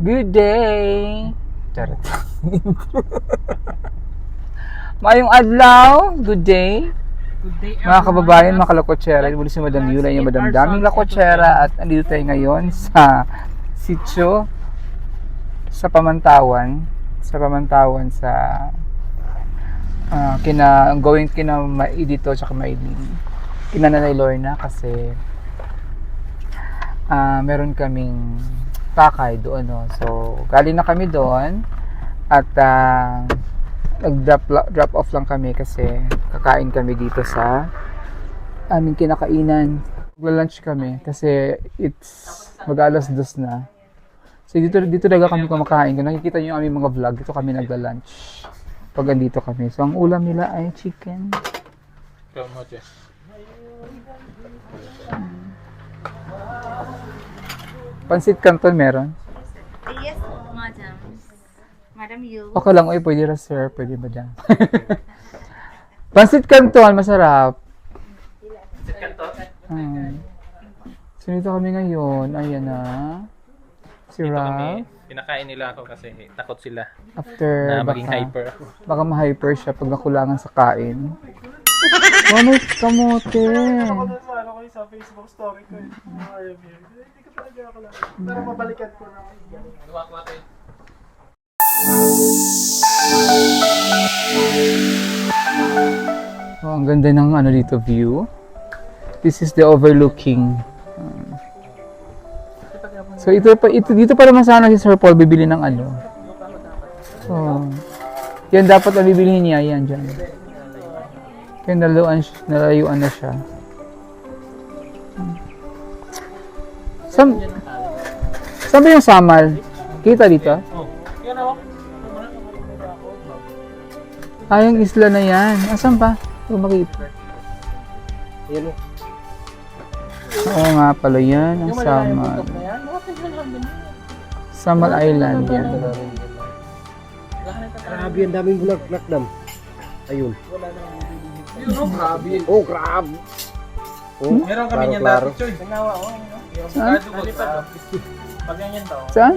Good day! Charot. Mayong adlaw, good day. Good day, Mga kababayan, mga kalakotsera, muli si Madam Yula, yung Madam Daming Lakotsera at andito tayo ngayon sa sitio sa Pamantawan, sa Pamantawan sa ah, kina going kina Maidito at Mailin. Kina Nanay Lorna kasi ah meron kaming pakay doon no. So, galing na kami doon at ah, nag-drop drop off lang kami kasi kakain kami dito sa aming kinakainan. Magla-lunch kami kasi it's mag-alas dos na. So dito dito talaga kami kumakain. Kung nakikita niyo yung aming mga vlog, dito kami nagla-lunch. Pag andito kami. So ang ulam nila ay chicken. Pansit canton meron. Yes, madam. Madam, you. Okay lang, oy, pwede ra sir, pwede ba dyan? Pansit canton, masarap. Hmm. So dito kami ngayon, ayan na. Si Dito Ralph, kami, pinakain nila ako kasi takot sila after na maging baka, hyper ako. baka ma-hyper siya pag nakulangan sa kain. Oh, may kamote. ano ko sa Facebook story ko eh. Hindi ko talaga ako lang. Pero mabalikan ko na. Oh, ang ganda ng ano dito view. This is the overlooking. Um, So ito pa ito dito pa naman sana si Sir Paul bibili ng ano. So yan dapat ang bibilihin niya yan diyan. Kaya nalayuan, nalayuan na siya. Sam Saan ba yung samal? Kita dito? Ah, yung isla na yan. Asan pa? Hindi ko makita. Oo nga pala yan. Ang Samal. Samal Island yan. Grabe, ang daming bulaklak dam. Ayun. Oh, crab. Oh, Meron kami niyan klaro. dati, Choy. Tangawa, oh. Yung Saan? avocado ko sa Pag ganyan daw. Saan?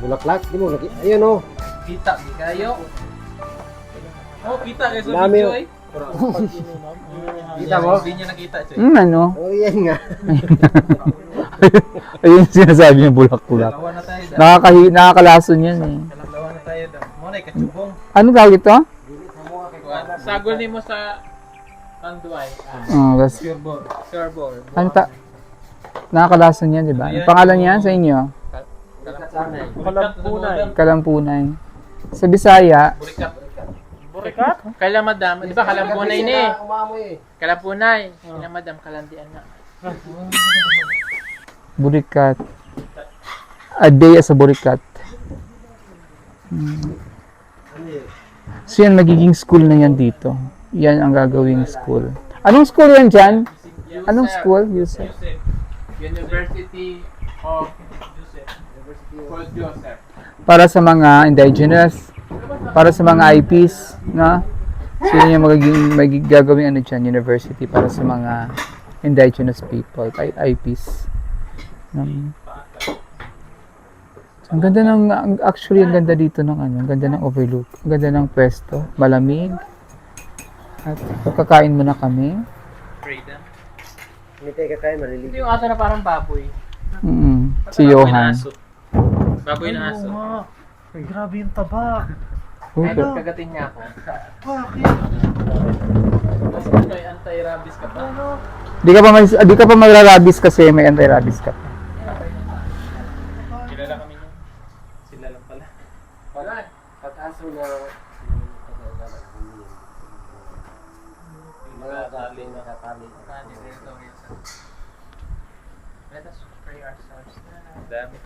Bulaklak, di mo laki. Ayun oh. Kita, di kayo. Oh, kita kayo sa Dami, video oh. eh. Kita mo? Hindi niya nakita, Choy. Hmm, ano? Oh, yan nga. Ayun yung sinasabi niya bulak-bulak. Dalawa na tayo daw. Nakakahi, nakakalason yan eh. Dalawa na tayo daw. Muna, kachubong. Ano tawag ito? Sagol ni mo sa Anduay. Oh, that's, Pure ball. Pure ano ta? Nakakalason yan, di ba? Ang pangalan niyan sa inyo? Kalampunay. Kalampunay. Sa Bisaya, Burikat. Burikat? Kala madam, di ba kalampunay ni? Umamoy eh. Kalampunay. Kala madam, kalandian na. Burikat. A day sa Burikat. Hmm. So yan, magiging school na yan dito. Yan ang gagawing school. Anong school yan dyan? Anong school? Yusef. University of Joseph. Joseph. Para sa mga indigenous, para sa mga IPs, na sino yung magiging, magiging gagawing ano dyan, university para sa mga indigenous people, I- IPs. Um, ang ganda ng, actually, ang ganda dito ng ano, ang ganda ng overlook, ang ganda ng pwesto, malamig. At pagkakain muna kami. Freedom. Hindi tayo kakain, maliligo. Ito yung aso na parang baboy. Mm, si Baboy na Johan. aso. Baboy na aso. Ay, grabe yung taba. Ay, pero- kagatin niya ako. Bakit? Mas ano, eh, anti-rabies ka pa. Di ka pa may, di ka pa magra-rabies kasi may anti-rabies ka pa. Kilala kami niya. Sila lang pala. Wala. Pag-aso na mga dali na katali. Let us pray ourselves. Dami.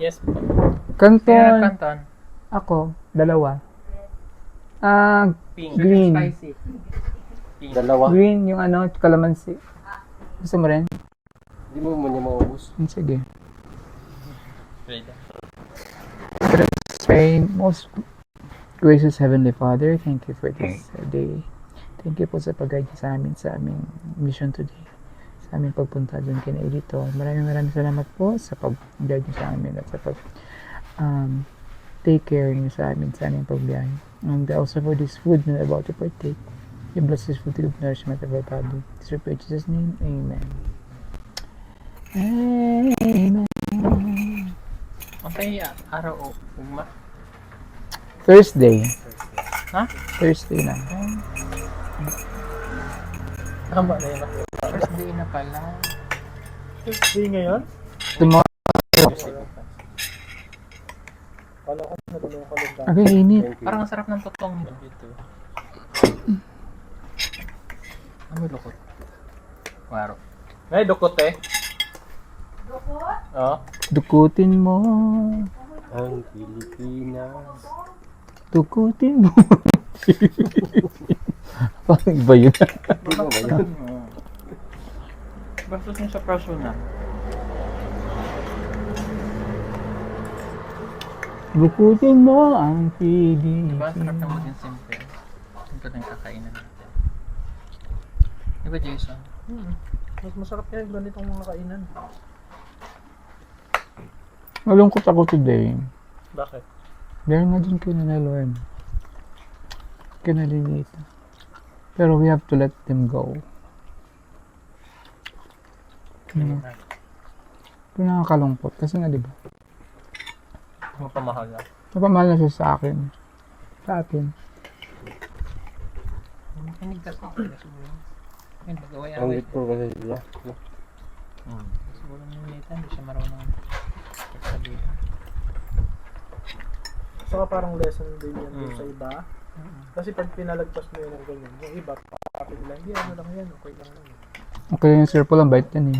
Yes po. Kanton. Kaya kanton. Ako, dalawa. Ah, Pink. green. Pink. Dalawa. Green, yung ano, kalamansi. Gusto mo rin? Hindi mo mo niya maubos. Sige. Freedom. Pray, most gracious Heavenly Father, thank you for this uh, day. Thank you po sa pag-guide sa amin sa aming mission today. aming pagpunta dun kina editor. Maraming maraming salamat po sa pag-guide sa amin at sa pag um, take care niyo sa amin sa aming pagbiyahe. And also for this food na about to partake. You bless this food to the nourishment of our body. This is in Jesus' name. Amen. Amen. Antay araw o ugma. Thursday. Ha? Thursday na. Tama na yun. First day na pala. Tuesday ngayon? Tomorrow. Kala ko natulungan ka lang Okay, init. Parang ang sarap ng totong nito. Dito. Ano lukot? Waro. May dukot eh. Oo. Dukutin mo. Ang Pilipinas. Dukutin mo. Parang iba yun. Bastos mo sa personal. Dukutin mo ang Diba ang sarap Pilipinas. maging simple? Ito na yung kakainan natin. Diba Jason? Mas masarap yan ganitong mga kainan. Malungkot ako today. Bakit? Dahil nga dun kay na Lord. Kay na Lilita. Pero we have to let them go. Hmm. Ito nakakalungkot. Kasi nga, di ba? Mapamahal na. Napamahal na siya sa akin. Sa atin. Makinig ka sa akin. Siguro. Yan, mag-away Ang ko kasi sila. Hmm. Siguro nung nita, hindi siya marunong sabihin. Saka parang lesson din yan Mm. sa iba. Kasi pag pinalagpas mo yun ng ganyan, yung iba, kapit lang, hindi ano lang yan, okay lang yan. Okay yung circle ang bait yan eh.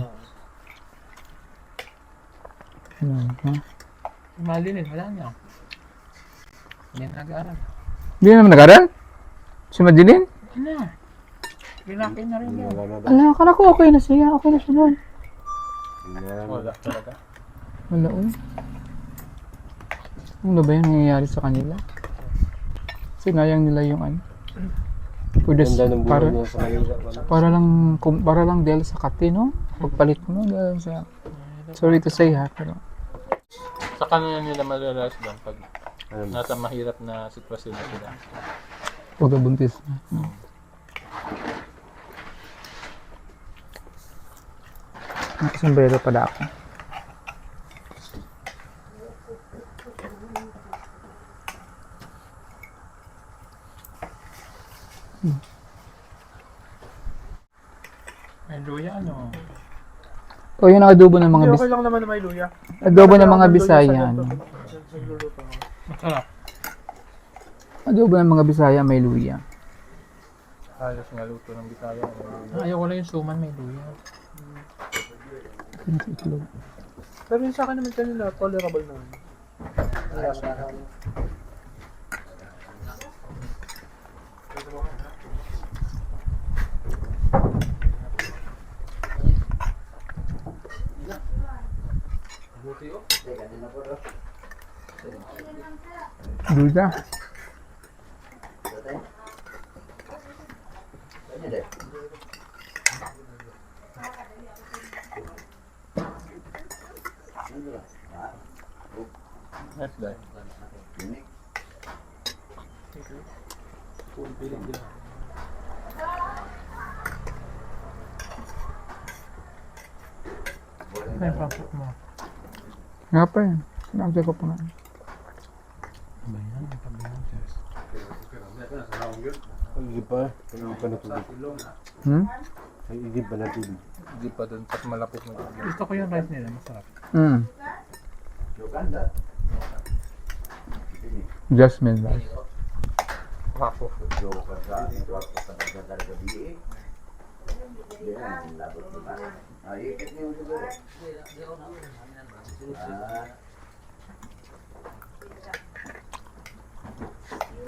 Ano, ha? Malinin, wala na. Hindi na nag-aaral. Hindi na naman nag-aral? Si Madeline? Ano? Binaki na rin yan. Ala, akala ko okay na siya. Okay na siya nun. Wala talaga. Wala, uy. Ano ba yung nangyayari sa kanila? Sinayang nila yung ano. Para, niya sa. Wala. para lang, para lang dahil sa kati, no? Pagpalit mo, dahil sa, sorry to say ha, pero, Sa kanila nila malalas doon pag nasa mahirap na sitwasyon na sila. pagkabuntis na. Nakasombrero pala ako. May luya ano? O yung adobo ng mga bis okay lang naman na may luya. adobo ng mga Bisaya. ako. Masarap. Adobo ng mga Bisaya may luya. Halos nga luto ng bitaya. Ayaw ko lang yung suman may luya. Ano sa itlog? Pero yung sa akin naman kanila, tolerable naman. Wala sa akin. Duda. That's that. Ay, pasok mo. Nga pa yan. Sinabi ko pa nga. Ang igib pa. Ang igib pa na tubig. Hmm? Ang igib pa na tubig. Hindi pa doon, pat malapit mo. Gusto ko yung rice nila, masarap. Mm. Jasmine rice. Wapo. Ayan na. Mm,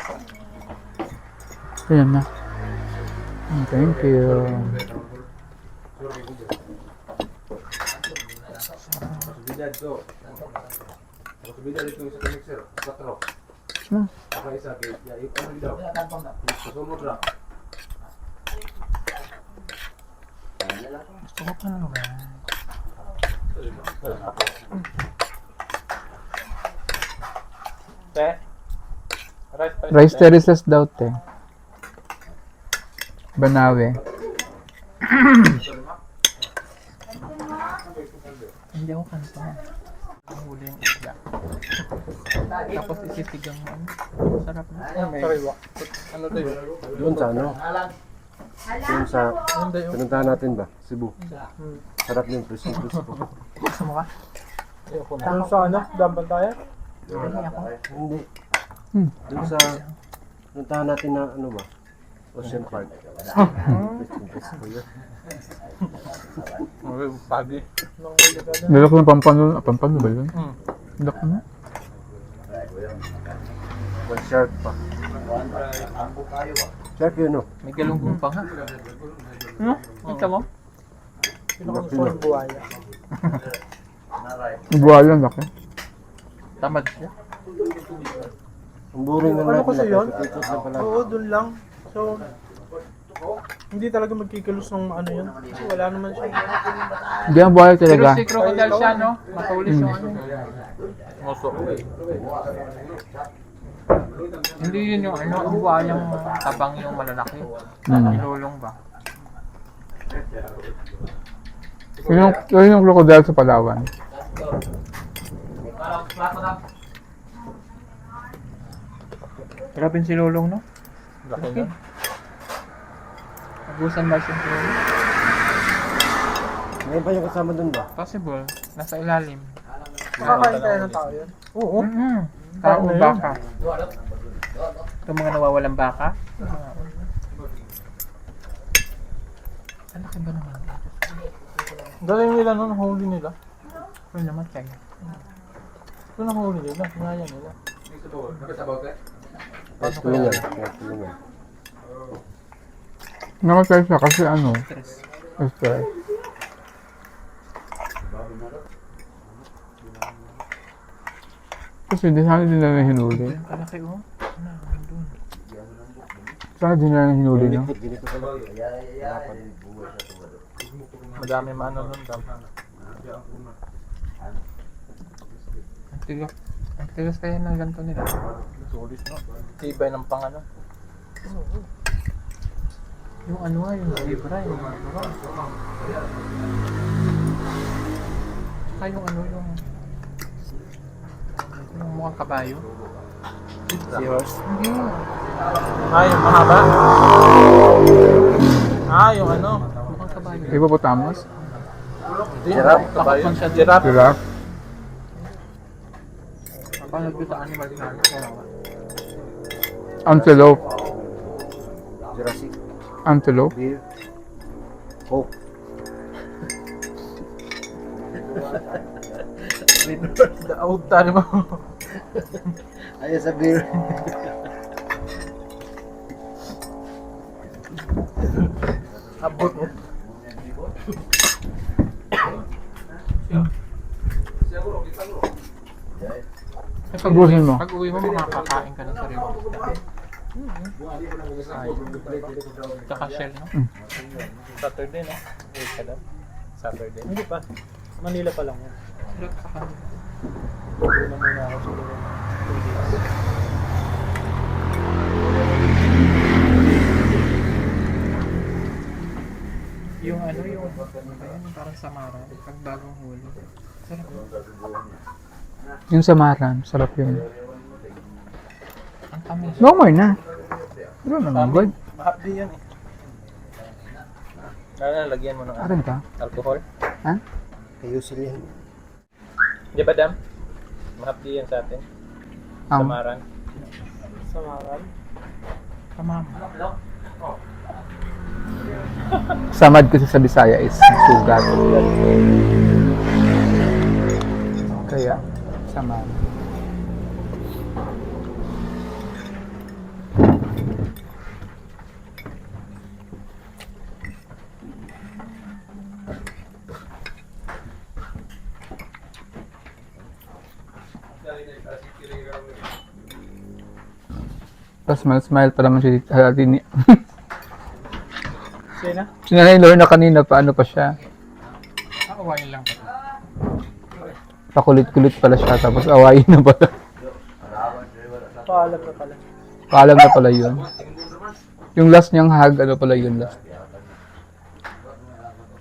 Thank you. Posibilidad to. Posibilidad ito sa mixer. Quatro. Ah. Saka isa kay ya yung ano daw. Susunod na. Gusto ko pa naman. Rice terraces daw, te. Banawe. Hindi ako kanto. Huli yung isda. Tapos isisigang mo. Sarap na. Ano tayo? Doon sa ano? Doon sa, pinuntahan natin ba? Cebu. Sarap yung prison prison po. Gusto mo ka? Ano sa ano? Dampan tayo? Hindi. Hmm. Doon sa, pinuntahan natin na ano ba? Ocean Park. Yun. Pagi. Dala ko ng pampano. Ah, pampano ba yun? Hmm. Dala ko na. May shark pa. Shark yun, no? May galunggong pa nga. No? Kita mo? Laki na. Buhaya. Buwala, laki. Tamad siya. Ang boring na Ano natin. kasi yun? Ikot na pala. Oo, dun lang. So, hindi talaga magkikilos ng ano yun. Kasi wala naman siya. Hindi ang Pero talaga. si Crocodile siya, no? Matulis yung ano. Ngoso. Hindi yun yung ano, ang buhayang tabang yung malalaki. Hmm. Ilulong ba? Yun yung, yun yung crocodile sa Palawan. Grabe si Lulong, no? Laki na. Abusan ba siya? Ngayon pa yung kasama dun ba? Possible. Nasa ilalim. Makakain tayo ng tao yun. Oo. Mm-hmm. Tao Ano yun? baka. Itong mga nawawalang baka. Ang laki ba naman? Galing nila nun, huli nila. Pero naman kayo. Ito na huli nila, naya nila. Tulungan. Tulungan. Namatay siya kasi ano, Stress. stress. Kasi di sana din nila hinuli. Kalaki oh. Sana din nila hinuli, no? Madami maano nun. Ang tigas. Ang tigas kaya ng ganito nila. Tulis no. Tibay ng pangano. Yung ano nga, yung zebra, yung zebra. Saka yung ano, yung yung mukhang kabayo. Seahorse? Hindi. Ah, yung mahaba? Ah, yung ano? Mukhang kabayo. Hippopotamus? Giraffe? Takot man siya giraffe. Giraffe? Ko sa animal kawawa. Antelope? Jurassic. Antelope? Beer. Coke. Daog tali mo. Ayun sa beer. Abot mo. Tagusin mo. Pag uwi mo, makakakain ka ng sarili. Tsaka shell, no? Saturday, no? Uwi ka daw. Saturday. Hindi pa. Manila pa lang yan. Sarap sa kanila. Na muna ako siguro. Two days. Yung ano, yung ayun, parang samara. Pag bagong huli. Sarap. Yung samaran, sarap yun. Ang tamis. No more na. Pero naman, good. Mahapdi yan eh. Lalo lagyan mo ng Akin ka? alcohol. Ha? Ayusin yan. Di ba, Dam? Mahapdi yan sa atin. Ang Samaran. Samaran. Tamam. samad kasi sa Bisaya is sugat. Kaya, samad. Smile, smile pa naman si Halati ni... Sina? Sinanay Lorna kanina, paano pa siya? Awayin lang pala. Pakulit-kulit pala siya, tapos awayin na pala. Paalam na pala. Paalam na pala yun. Yung last niyang hug, ano pala yun last?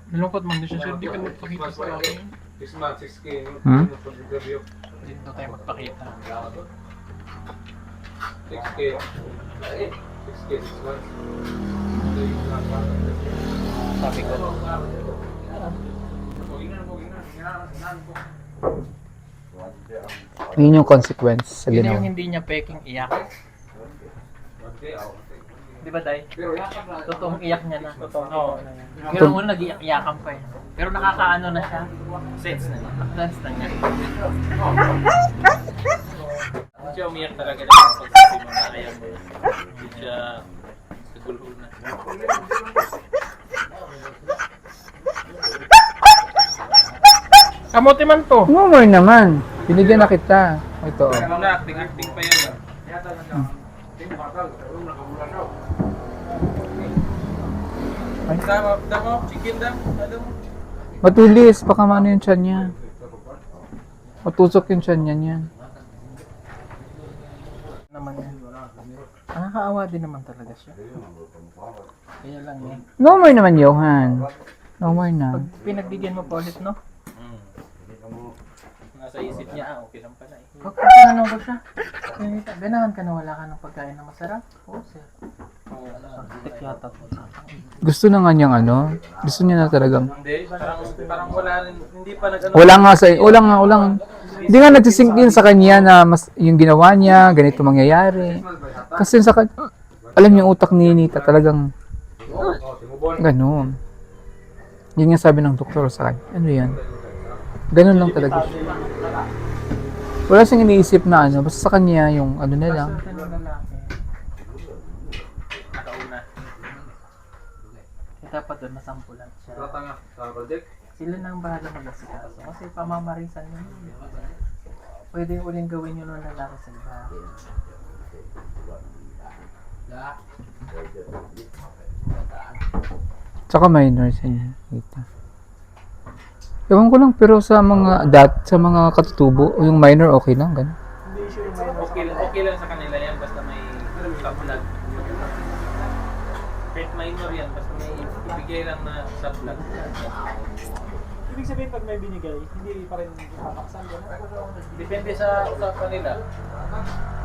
Nalungkot man din siya, sir. Di ka nagpakita sa akin. 6 months, 6K. Hmm? Dito tayo magpakita. 6K. 6K, 6 months. Yung. Sabi ko. Yun yung consequence sa Yun yung ginawa. hindi niya peking iyak. Di ba, Day? Totoong iyak niya na. Totoo. Oo. Pero una nag-iyak-iyakan pa eh. Pero nakakaano na siya. Sense na niya. Sense na niya. Hindi siya umiyak talaga na pagsabi mo na ayaw mo. Hindi siya na. Kamote man to. No more naman. Binigyan na kita. Ito. oh. Ano na, acting-acting pa ah. Yata lang na. Nakabulan daw. Damo, damo, chicken dam. Ano mo? Matulis, baka mano yung tiyan niya. Matusok yung tiyan niya niyan. Naman yan. Nakakaawa din naman talaga siya. Kaya lang eh. No more naman, Johan. No more na. Pag pinagbigyan mo pa ulit, no? Nasa isip niya, ah, okay lang pala eh. Pag pagkano ko siya, ganito, ganahan ka na wala ka ng pagkain na masarap? Oo, sir. Yata. Gusto na nga niyang ano. Gusto niya na talagang. Hindi, parang, parang wala rin, hindi pa nag-ano. Wala nga sa, wala nga, wala nga. Hindi nga nagsisink in sa kanya na mas, yung ginawa niya, ganito mangyayari. Kasi sa kan- alam niyo yung utak ni Nita talagang ganun. Yun nga sabi ng doktor sa kanya. Ano yan? Ganun lang talaga siya. Wala siyang iniisip na ano, basta sa kanya yung ano na lang. Dapat doon masampulan siya. Sila na ang bahala mag-asikaso. Kasi pamamarisan yun. Pwede uling gawin yun ng lalaki sa bahay. Tsaka minor sa niya. Dito. Ewan ko lang, pero sa mga dat, sa mga katutubo, yung minor okay lang, ganun. Okay, lang- okay lang sa kanila yan basta may sublag. Kahit minor yan, basta may ibigay lang na sublag. Ibig sabihin pag may binigay, hindi pa rin papaksan ko. Depende sa usapan nila.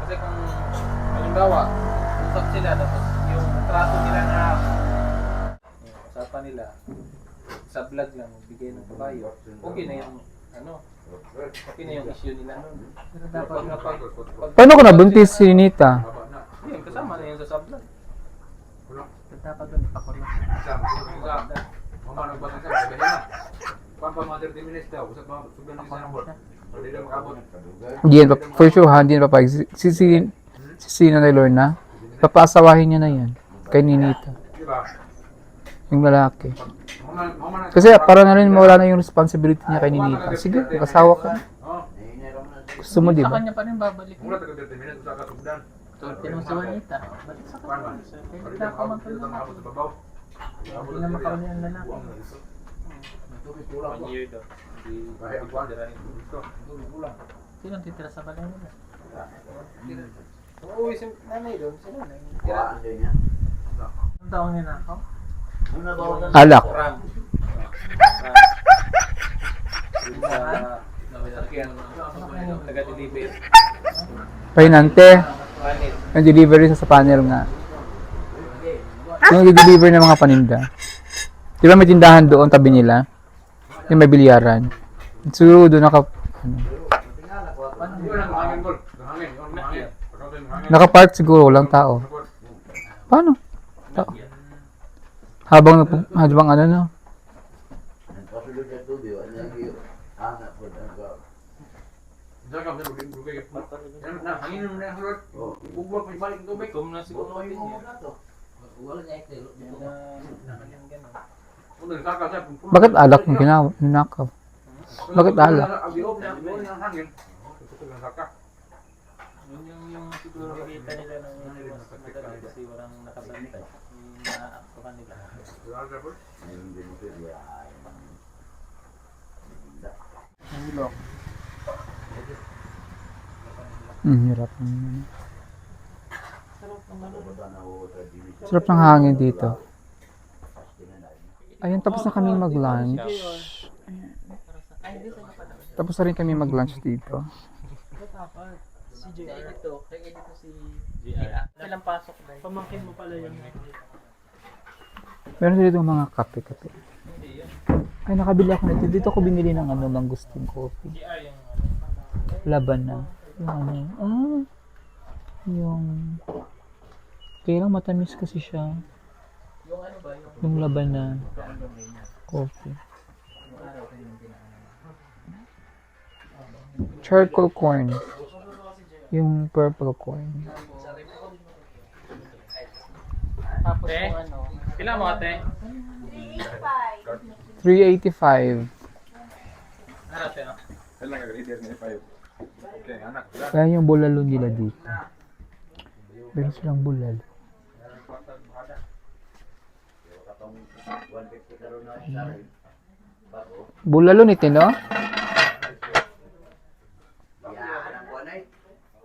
Kasi kung halimbawa, usap sila tapos yung trato nila na usapan nila, sublag lang, bigay ng kabayo, okay na yung ano, okay na yung issue nila. Pero dapat kapag, pag, Paano ko nabuntis si Nita? Na. yun, kasama na yun sa sublag. Wala. Dapat doon isa. Mama nagbasa siya. Sabi na. Pang pa mga 30 minutes daw. Usap mga sugan ng isang bot. Hindi na makabot. Hindi yan, pa- for sure ha, hindi yan papayag. Si, si, si, si Sina na Lorna, papasawahin niya na yan. Kay Ninita. Yung lalaki. Kasi para na rin mawala na yung responsibility niya kay Ninita. Sige, mag-asawa ka. Gusto mo, di Sa ba? kanya pa rin babalik. Mula taga 30 minutes. Usa ka sugdan. Tinong si Juanita. Balik sa kanya. Pwede Kaya sa babaw. Hindi na makauli ang lalaki. One year daw. Sino ang titira sa balay nila? Oo, si nanay doon. Si nanay. Ang taong ninakaw? Alak. Ram. Ram. Taga-deliver. Pahinante. Yung delivery sa panel nga. Yung deliver ng mga paninda. Di ba may tindahan doon tabi nila? Yung may bilyaran. Siguro doon naka, ano, Yun ang hangin, Gol. Ang hangin. Yun ang hangin. Pagkautin ang hangin. Nakapark siguro, walang tao. Paano? Tao. Habang, habang ano na. Bakit alak yung ginawa, ninakaw? Bakit alak? Yung, yung siguro nakita nila ng mas madali kasi walang nakabantay. Yung naaaktuhan nila. Bulok. Hmm, hirap. Mm. Sarap ng hangin dito. Ayun, tapos na kami mag-lunch. Tapos na rin kami mag-lunch dito. Si JR. Ito, kaya dito si JR. Kailang pasok na Pamangkin mo pala yun. Meron dito mga kape-kape. Ay, nakabili ako nito. Dito ako binili ng ano, mangusting coffee. Laban na. Yung ano, ah, yung, kaya lang matamis kasi siya. Yung ano ba, yung Yung laban na coffee. Charcoal corn. Yung purple corn. Tapos yung ano. Kailan mo ate? 385. Ano ate no? Kailan ka leader ni F5? Okay, anak. Kaya yung bulalo nila dito. Meron silang bulalo. Bulalo ni Tino? Yan ang buwanay.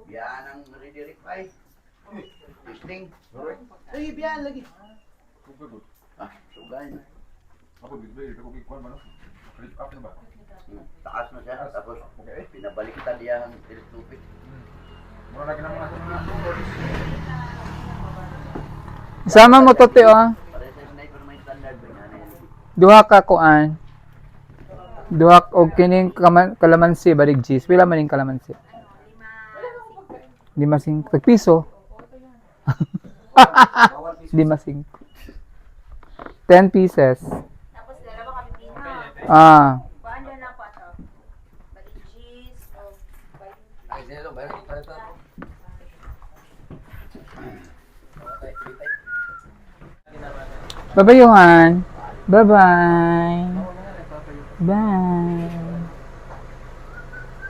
Yan ang redirect ay. Listing. Ay, biyan lagi. Ah, sugay na. Ako bigay, ako bigay kwan man. Click up na ba? Hmm, Taas na siya. Tapos, Okay. pinabaliktad niya ang telescopic. Mura lagi naman ako mga numbers. Isama mo to, te. Para sa sniper may standard ba yan? Duha ka kuan. Duha og kining kalamansi barig cheese. Pila man ning kalamansi? Lima sing tagpiso. Lima sing. 10 pieces. Tapos dalawa kami pina. Ah, Paano na pa to? Bali cheese o bali bye-bye Johan. Bye-bye. Bye.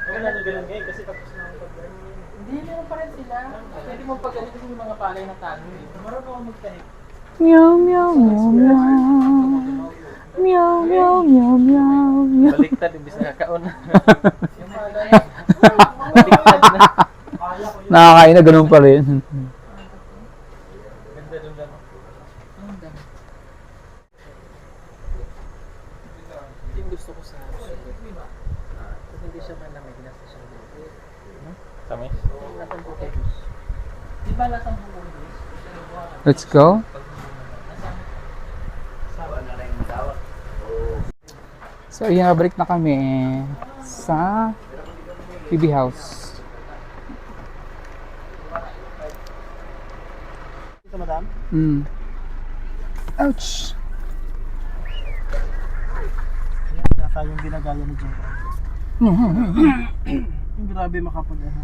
Wala na ganun ngayon kasi tapos na ang pagkain. Hindi, meron pa rin sila. Pwede mo pagkalit kasi yung mga palay na tayo eh. Marunong ako magtahi. Meow, meow, meow, meow. Meow, meow, meow, meow, meow. Baliktad, imbis na kakauna. yung palay. Baliktad na. Nakakain na ganun pa rin. Ganda dun lang. Yung gusto ko sa. Kung hindi siya malamig, nasa siya. Kami? Juice. Di ba lasang buko? Let's go. So, ayan, break na kami sa PB House. Ito madam? Mm. Ouch! Yata yung ginagaya ni JR. Yung grabe makapag ano.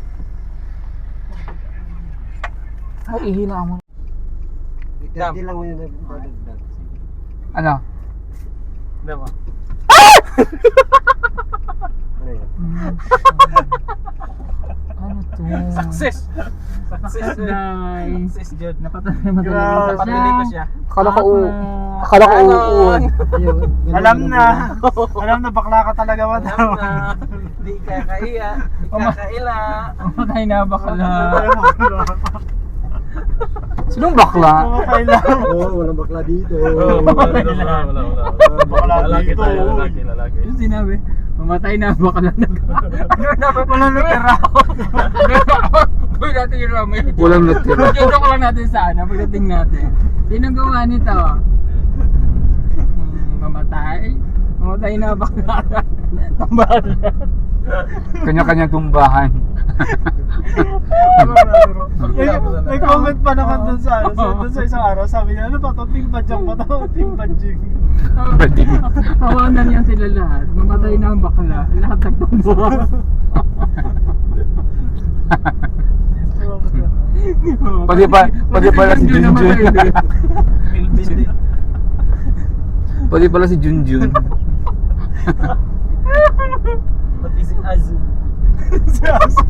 Ay, ihila mo. Hindi lang mo yun nagdadagdag. Ano? Ano yun? Ano to? Success! Success! Nice. Success, Jod. Napatay Grabe. Napatili ko siya. Akala ko u... Akala ko uuon. Alam na. Alam na bakla ka talaga madam. Alam na. Di kakahiya. Di kakaila. Mamatay na bakla. Sinong bakla? Mamatay lang. Oo, walang bakla dito. wala, wala, wala. Bakla Lalaki dito. tayo, lalaki, lalaki. Yung sinabi, mamatay na bakla. ano na ba? Walang natira. Pagdating natin yung ramay. Walang natira. Joke lang natin sa ano, pagdating natin. Sinong gawa nito? Hmm, mamatay? Mamatay na bakla. Tambahan. Kanya-kanyang tumbahan. May, may comment pa naman dun sa, ano, sa, dun sa isang araw. Sabi niya, ano ba to? Team Badjang ba to? Team Badjing. Tawanan niya sila lahat. Mamatay na ang bakla. Lahat nagtumbuhan. Pati pa, pati pala si Junjun. Pati pala si Junjun. Pati si Azu. Si Aso.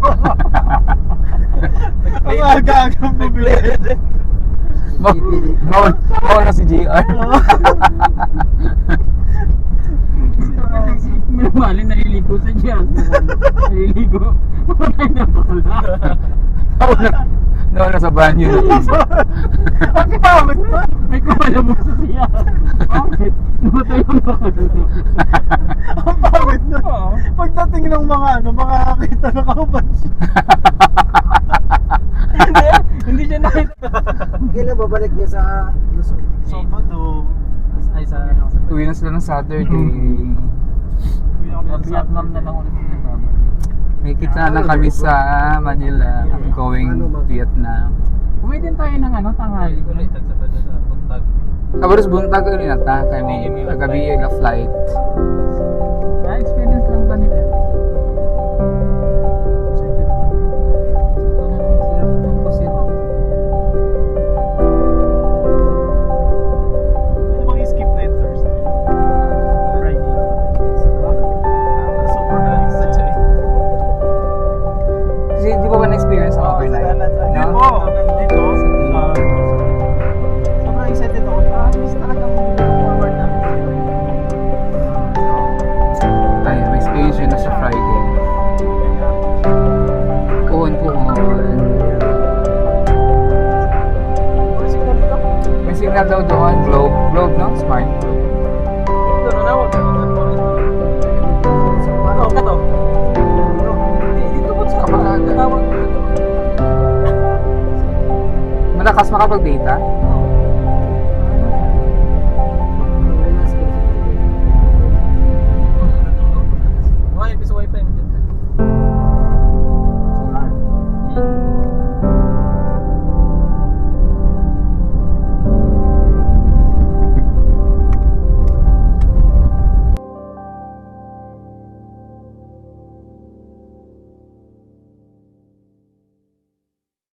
Ang aga-agang bumili. Bawal, bawal na si JR. Mali naliligo sa dyan. Naliligo. Patay na pala. Nauna, nauna sa banyo na. Ang pangit ba? May kumalabog sa siya. Bakit? Namatay ang nakalabog. Ang pangit na. Pagdating ng mga ano, makakakita na kaubad siya. hindi, hindi siya nakita. Kailan babalik niya sa Luzon? Sabado. Ay, sa Uwi na sila ng Saturday. Vietnam na lang ulit. May kita na kami sa Manila. Going Vietnam. Uwi din tayo ng ano, tanghali. Na itag sa sa buntag. Ko rin ata. Kaya mo kagabi flight. Malakas makapag-data?